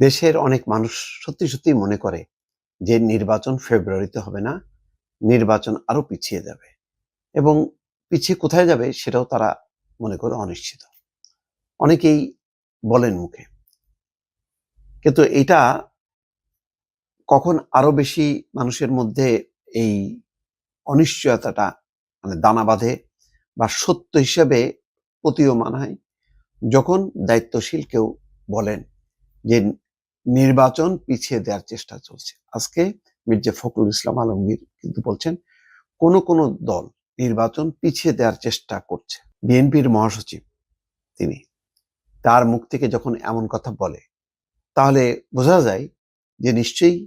দেশের অনেক মানুষ সত্যি সত্যি মনে করে যে নির্বাচন ফেব্রুয়ারিতে হবে না, নির্বাচন আরও পিছিয়ে যাবে। এবং পিছিয়ে কোথায় যাবে সেটাও তারা মনে করে অনিশ্চিত। অনেকেই বলেন মুখে। কিন্তু এটা কখন আরও বেশি মানুষের মধ্যে এই অনিশ্চয়তাটা মানে দানা বাঁধে বা সত্য হিসেবে প্রতীয়মান হয়, যখন দায়িত্বশীল কেউ বলেন যে নির্বাচন পিছিয়ে দেওয়ার চেষ্টা চলছে। আজকে মির্জা ফখরুল ইসলাম আলমগীর কিন্তু বলছেন, কোন কোন দল নির্বাচন পিছিয়ে দেওয়ার চেষ্টা করছে। বিএনপির মহাসচিব তিনি তার মুখ থেকে যখন এমন কথা বলে, তাহলে বোঝা যায় যে নিশ্চয়ই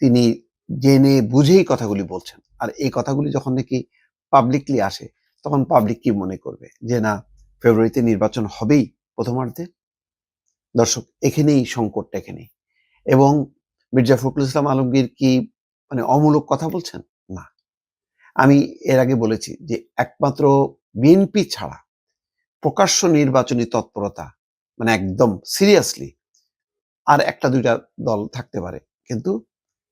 তিনি জেনে বুঝেই কথাগুলি বলছেন। আর এই কথাগুলি যখন নাকি পাবলিকলি আসে, তখন পাবলিক কি মনে করবে? যে না, ফেব্রুয়ারিতে নির্বাচন হবেই প্রথমার্ধে। দর্শক, এখানেই সংকটটা এখানেই। এবং মির্জা ফখরুল ইসলাম আলমগীর কি মানে অমূলক কথা বলছেন? না। আমি এর আগে বলেছি যে একমাত্র বিএনপি ছাড়া প্রকাশ্য নির্বাচনী তৎপরতা মানে একদম সিরিয়াসলি আর একটা দুইটা দল থাকতে পারে। কিন্তু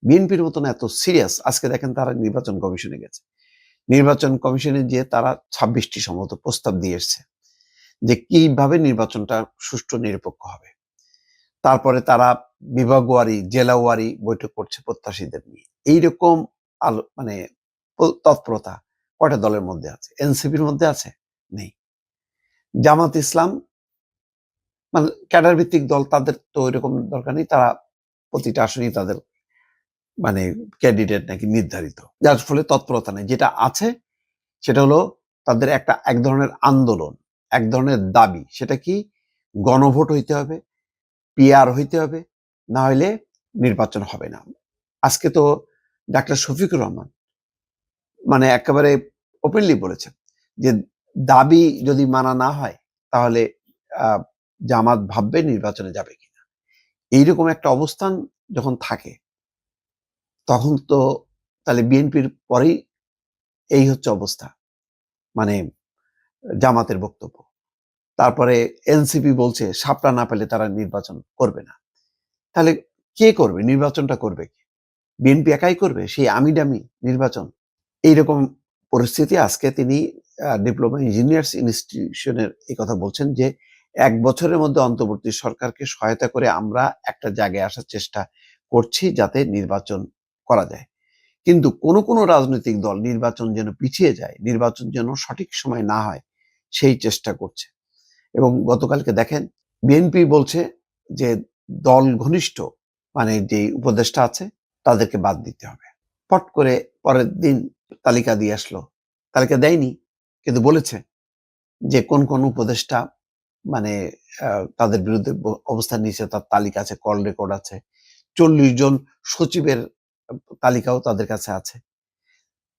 বিএনপির মতন এত সিরিয়াস আজকে দেখেন তারা নির্বাচন কমিশনে গেছে। নির্বাচন কমিশনে যে তারা ছাব্বিশটি সম্ভবত প্রস্তাব দিয়ে এসছে। যে কীভাবে নির্বাচনটা সুষ্ঠু, নিরপেক্ষ হবে। তারপরে তারা বিভাগওয়ারি, জেলাওয়ারি বৈঠক করছে প্রত্যাশীদের নিয়ে। এইরকম আলো মানে তৎপরতা কয়টা দলের মধ্যে আছে? এনসিপির মধ্যে আছে? নেই। জামাত ইসলাম মানে ক্যাডার ভিত্তিক দল তাদের তো এরকম দরকার নেই, তারা প্রতিটা আসনেই তাদের মানে ক্যান্ডিডেট নাকি নির্ধারিত। যার ফলে তৎপরতা নেই। যেটা আছে, সেটা হলো তাদের একটা, এক ধরনের আন্দোলন। এক ধরনের দাবি। সেটা কি? গণভোট হইতে হবে পিআর হইতে হবে, না হলে নির্বাচন হবে না। আজকে তো ডাক্তার শফিকুর রহমান মানে একেবারে ওপেনলি বলেছেন যে দাবি যদি মানা না হয়, তাহলে জামাত ভাববে নির্বাচনে যাবে কিনা। এইরকম একটা অবস্থান যখন থাকে, তখন তো তাহলে বিএনপির পরেই এই হচ্ছে অবস্থা। মানে জামাতের বক্তব্য। তারপরে এনসিপি বলছে, সাপটা না পেলে তারা নির্বাচন করবে না। তাহলে কে করবে? নির্বাচনটা করবে বিএনপি একাই করবে? সেই আমি ডামি নির্বাচন? এইরকম পরিস্থিতি আজকে তিনি ডিপ্লোমা ইঞ্জিনিয়ার্স ইনস্টিটিউশনের এই কথা বলছেন যে, এক বছরের মধ্যে অন্তর্বর্তী সরকারকে সহায়তা করে আমরা একটা জায়গায় আসার চেষ্টা করছি যাতে নির্বাচন করা যায়। কিন্তু কোন কোন রাজনৈতিক দল নির্বাচন যেন পিছিয়ে যায়, নির্বাচন যেন সঠিক সময় না হয় সেই চেষ্টা করছে। এবং গতকালকে দেখেন বিএনপি বলছে যে দল ঘনিষ্ঠ মানে যে উপদেষ্টা আছে, তাদেরকে বাদ দিতে হবে। পট করে পরের দিন তালিকা দিয়ে আসলো। তালিকা দেয়নি, কিন্তু বলেছে যে কোন কোন উপদেষ্টা মানে তাদের বিরুদ্ধে অবস্থান নিয়েছে, তার তালিকা আছে, কল রেকর্ড আছে। চল্লিশ জন সচিবের তালিকাও তাদের কাছে আছে।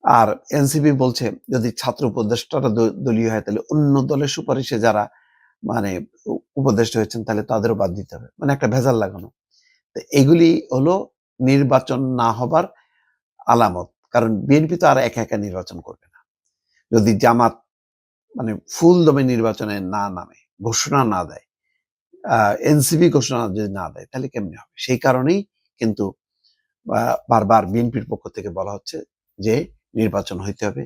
আর এনসিপি বলছে, যদি ছাত্র উপদেষ্টারা দলীয় হয়, তাহলে অন্য দলের সুপারিশে যারা মানে উপদেষ্টা হয়েছেন, তাহলে তাদেরও বাদ দিতে হবে। মানে একটা ভেজাল লাগানো। তো এগুলি হলো নির্বাচন না হবার আলামত। কারণ বিএনপি তো আর একা একা নির্বাচন করবে না। যদি জামাত মানে ফুল দমে নির্বাচনে না নামে, ঘোষণা না দেয় এনসিপি ঘোষণা যদি না দেয়, তাহলে কেমনি হবে? সেই কারণেই কিন্তু বারবার বিএনপির পক্ষ থেকে বলা হচ্ছে যে নির্বাচন হইতে হবে।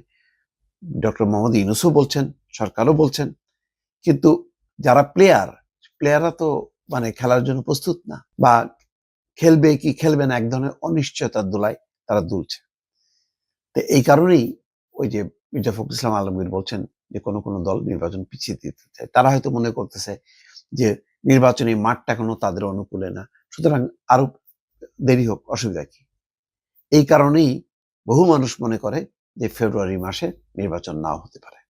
ডক্টর মোহাম্মদ ইউনুসও বলছেন, সরকারও বলছেন, কিন্তু যারা প্লেয়ার প্লেয়াররা তো মানে খেলার জন্য প্রস্তুত না বা খেলবে কি খেলবে না, এক ধরনের অনিশ্চয়তার দোলায় তারা দুলছে। তো এই কারণেই ওই যে মির্জা ফখরুল ইসলাম আলমগীর বলছেন যে কোনো কোনো দল নির্বাচন পিছিয়ে দিতে চায়। তারা হয়তো মনে করতেছে যে নির্বাচনী মাঠটা কোনো তাদের অনুকূলে না। সুতরাং আরও দেরি হোক, অসুবিধা কি? এই কারণেই বহু মানুষ মনে করে যে ফেব্রুয়ারি মাসে নির্বাচন নাও হতে পারে।